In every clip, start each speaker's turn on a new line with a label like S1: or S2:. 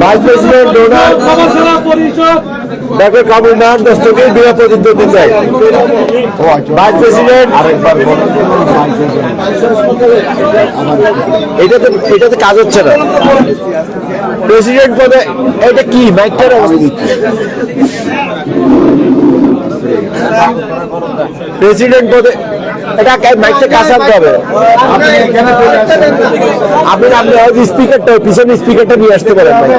S1: Vice president donor doctor Kamrul Nahar দস্তকে বিনা প্রতিদ্বন্দ্বী চাই। ভাইস প্রেসিডেন্ট এটাতে এটাতে কাজ হচ্ছে না। প্রেসিডেন্ট পদে এটা কি? মাইকটার অবস্থা? প্রেসিডেন্ট পদে এটা মাইকটা কাজ আনতে হবে। আপনি আপনি হয়তো স্পিকারটা পিছনে স্পিকারটা নিয়ে আসতে পারেন ভাই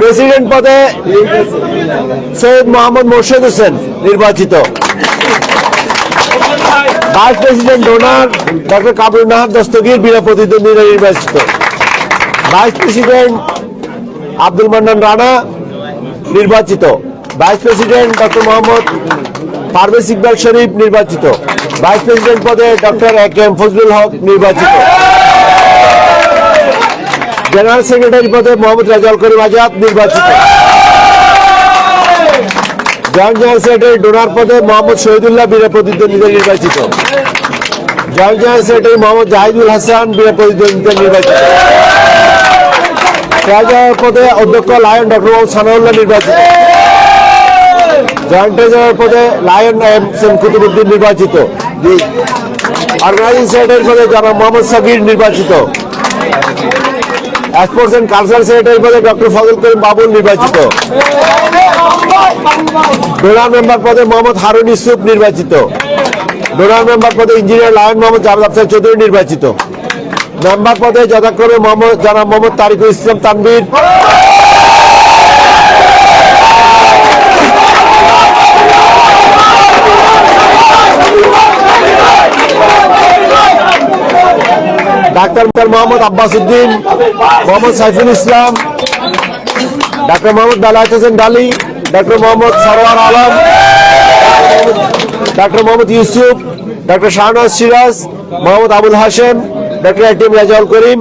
S1: প্রেসিডেন্ট পদে সৈয়দ মোহাম্মদ মোর্শেদ হোসেন নির্বাচিত। Vice president donor doctor Kabul Nahar Dastagir বিনা প্রতিদ্বন্দ্বী নির্বাচিত। ভাইস প্রেসিডেন্ট আব্দুল মান্নান রানা নির্বাচিত। Vice president doctor Mohammad Parvez Iqbal Sharif নির্বাচিত। ভাইস প্রেসিডেন্ট পদে doctor A K M Fazlul Haque নির্বাচিত। জেনারেল সেক্রেটারি পদে মোহাম্মদ রাজাউল করিম আজাদ নির্বাচিত। জয়েন্ট জেনারেল সেক্রেটারি ডোনার পদে মোহাম্মদ শহীদুল্লাহ বিনা প্রতিদ্বন্দ্বিতা নির্বাচিত। Joint general secretary Mohammad Zahidul Hasan বিনা প্রতিদ্বন্দ্বিতা নির্বাচিত। ট্রেজারার পদে অধ্যক্ষ লায়ন ডক্টর সানাউল্লাহ নির্বাচিত। জয়েন্ট ট্রেজারার পদে লায়ন এম সেন কুতুবুদ্দিন নির্বাচিত। অর্গানাইজিং সেক্রেটারি পদে জনাব মোহাম্মদ সাবির নির্বাচিত। স্পোর্টস অ্যান্ড কালচারাল সেক্রেটারি পদে ডক্টর ফজল করিম বাবুল নির্বাচিত। ডোনার মেম্বার পদে মোহাম্মদ হারুন ইসুফ নির্বাচিত। ডোনার মেম্বার পদে ইঞ্জিনিয়ার লায়ন মোহাম্মদ জাভেদ আফসার চৌধুরী নির্বাচিত। মেম্বার পদে যথাক্রমে মোহাম্মদ জানাব মোহাম্মদ তারিকুল ইসলাম তানভীর। ডাক্তার Mohammad Abbas Uddin, Mohammad Saiful Islam, doctor Mohammad Belayet Hossain Dali, doctor Mohammad Sarwar Alam, doctor Mohammad Yusuf, doctor Shahnaz Siraj, Mohammad Abul Hashem ডাক্তার এটিএম রাজাউল করিম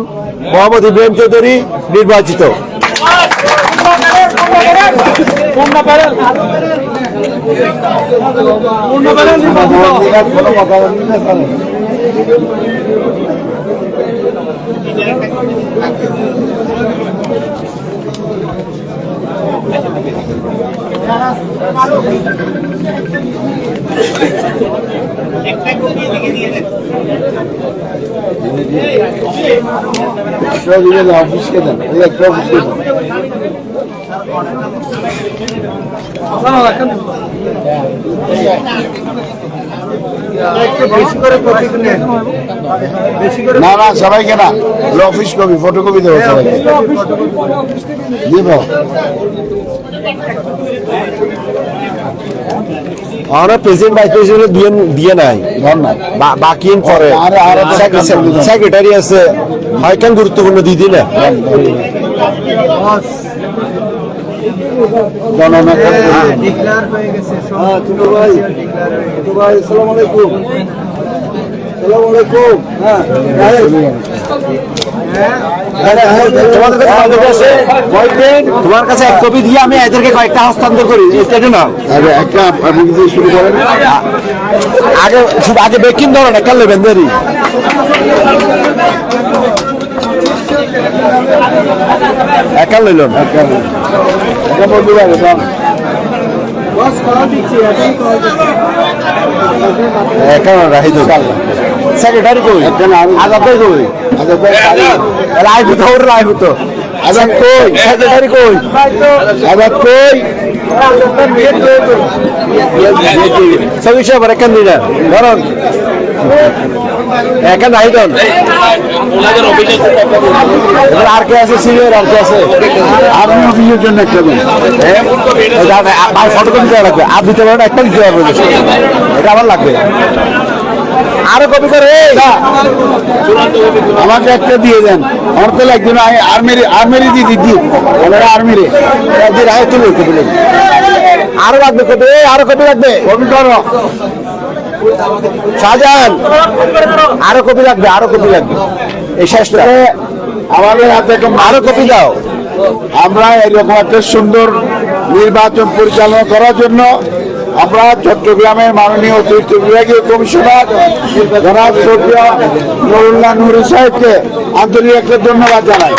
S1: মোহাম্মদ ইব্রাহিম চৌধুরী নির্বাচিত।
S2: অফিসকে দেন একটা অফিসকে দেন না না, সবাইকে না। অফিস কপি ফটোকপি দেবো সবাইকে। দিব
S1: আমরা প্রেসিডেন্ট ভাইস প্রেসিডেন্ট দিয়ে দিয়ে নাই বা- বাকি পরে সেক্রেটারি আছে হয়তো গুরুত্বপূর্ণ দিদি না
S2: গণনা
S3: ডিক্লার হয়ে
S2: হ্যাঁ আসসালামু আলাইকুম। আসসালামু আলাইকুম। হ্যাঁ
S1: তোমাদের কাছে কপি আছে তোমার কাছে এক কপি দিয়ে আমি এদেরকে কয়েকটা হস্তান্তর করি এটা না
S2: আরে একটা আপনি কিছু শুরু করেন?
S1: আগে শুধু আগে বেকিং ধরেন একটা নেবেন দেরি। একা লইল। না
S3: দিচ্ছি এখন করা
S1: একা রাহি তো। সেক্রেটারি কই? আজাদ ভাই কই
S2: আচ্ছা ভাই
S1: লাইভ তো ওর লাইভ তো আজাদ কই? সেক্রেটারি কই? আজাদ কই? সবই সব একা নিরা ধরুন। একা নাই দন এবার আর কে আছে? সিনিয়র আর কে আছে?
S2: আর্মি অফিসের জন্য একটা দেন।
S1: আর ফটোকপি দিতে পারেন একটা দিতে এটা আমার লাগবে। আরও কপি করে
S2: আমাকে একটা দিয়ে দেন। আমার তো লাগবে না আর্মির আর্মিরই দিয়ে দিদি ওনারা আর্মিরে।
S1: একদিন আয় তুলে কপি। আরও লাগবে কপি আরও কপি লাগবে।
S2: কপি করো।
S1: শাহজাহান আরও কপি লাগবে আরও কপি লাগবে। এই শেষটা
S2: আমাদের হাতে
S1: আরও কপি দাও।
S2: আমরা এরকম একটা সুন্দর নির্বাচন পরিচালনা করার জন্য আমরা চট্টগ্রামের মাননীয় অতিরিক্ত বিভাগীয় কমিশনার জনাব সর্দিয়া নুরুল্লাহ নুরি সাহেবকে আন্তরিক একটা ধন্যবাদ জানাই।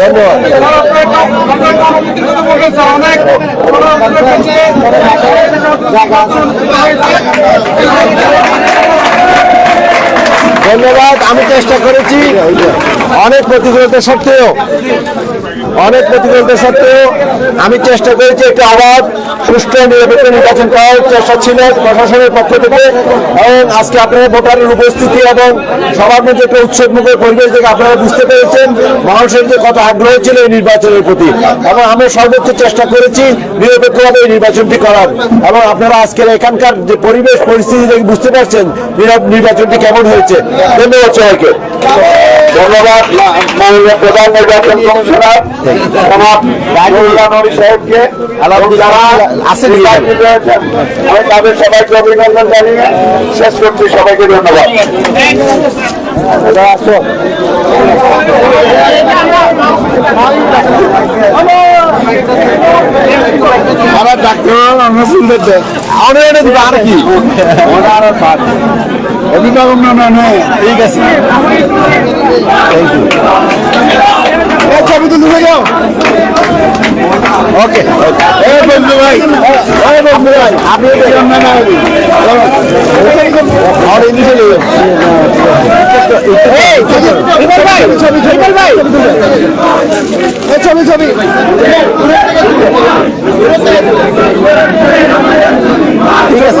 S1: ধন্যবাদ। ধন্যবাদ আমি চেষ্টা করেছি। অনেক প্রতিকূলতা সত্ত্বেও। অনেক প্রতিকূলতা সত্ত্বেও আমি চেষ্টা করেছি একটি অবাধ সুষ্ঠু নিরপেক্ষ নির্বাচন করার চেষ্টা ছিল প্রশাসনের পক্ষ থেকে এবং আজকে আপনারা ভোটারের উপস্থিতি এবং সবার মধ্যে একটা উৎসবমুখের পরিবেশ থেকে আপনারা বুঝতে পেরেছেন মানুষের যে কত আগ্রহ ছিল এই নির্বাচনের প্রতি। এবং আমরা সর্বোচ্চ চেষ্টা করেছি নিরপেক্ষভাবে এই নির্বাচনটি করার। এবং আপনারা আজকের এখানকার যে পরিবেশ, পরিস্থিতি দেখে বুঝতে পারছেন নির- নির্বাচনটি কেমন হয়েছে। ধন্যবাদ সবাইকে।
S2: ধন্যবাদ। মাননীয় প্রধান নির্বাচন কমিশনার সাহেবকে আমি তাদের সবাইকে অভিনন্দন জানিয়ে শেষ করছি। সবাইকে ধন্যবাদ। আমার ডাক্তার আমরা
S1: দিবে আর কি।
S2: অভিভাবক না না না
S1: ঠিক আছে ছবি তো
S2: এ বন্ধু ভাই
S1: ওই বন্ধু ভাই আপনি
S2: না না
S1: আর ছবি ছবি ভাই ছবি ঠিক আছে